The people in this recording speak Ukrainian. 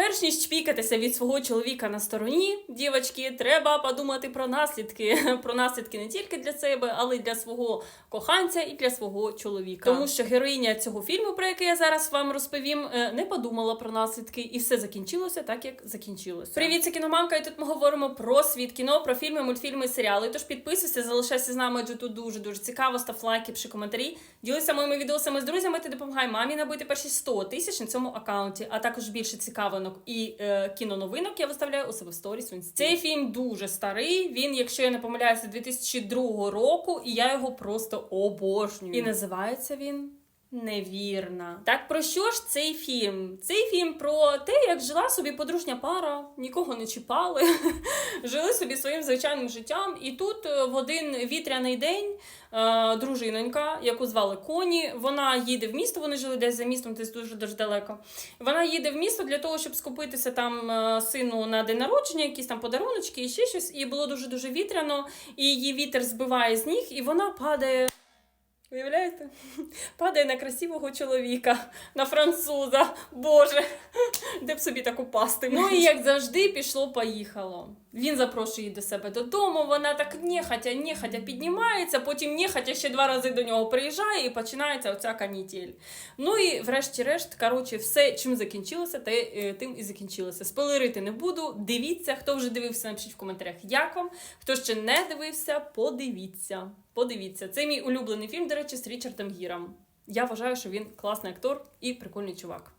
Перш ніж чпікатися від свого чоловіка на стороні, дівчатки, треба подумати про наслідки. Про наслідки не тільки для себе, але й для свого коханця і для свого чоловіка. Тому що героїня цього фільму, про який я зараз вам розповім, е, не подумала про наслідки, і все закінчилося так, як закінчилося. Привіт, це кіномамка, і тут ми говоримо про світ кіно, про фільми, мультфільми, серіали. Тож підписуйся, залишайся з нами, адже тут дуже дуже цікаво. Став лайки, пиши коментарі. Ділися моїми відосами з друзями та допомагай мамі набити перші 100 тисяч на цьому аккаунті, а також більше цікавинок і е, кіноновинок я виставляю у себе в сторіс. Цей фільм дуже старий. Він, якщо я не помиляюся, 2002 року, і я його просто обожнюю. І називається він. Невірна. Так про що ж цей фільм? Цей фільм про те, як жила собі подружня пара, нікого не чіпали, жили собі своїм звичайним життям. І тут е, в один вітряний день дружинонька, яку звали Коні, вона їде в місто. Вони жили десь за містом, десь дуже дуже далеко. Вона їде в місто для того, щоб скупитися там е, сину на день народження, якісь там подаруночки і ще щось. І було дуже дуже вітряно, і її вітер збиває з ніг, і вона падає. Уявляєте? Падає на красивого чоловіка, на француза. Боже, де б собі так упасти. Ну і як завжди, пішло-поїхало. Він запрошує її до себе додому. Вона так нехатя, нехатя піднімається, потім нехатя ще два рази до нього приїжджає і починається оця канітель. Ну і врешті-решт, коротше, все, чим закінчилося, те е, тим і закінчилося. Спойлерити не буду. Дивіться, хто вже дивився, напишіть в коментарях, як вам. Хто ще не дивився, подивіться. Подивіться. Це мій улюблений фільм, до речі, з Річардом Гіром. Я вважаю, що він класний актор і прикольний чувак.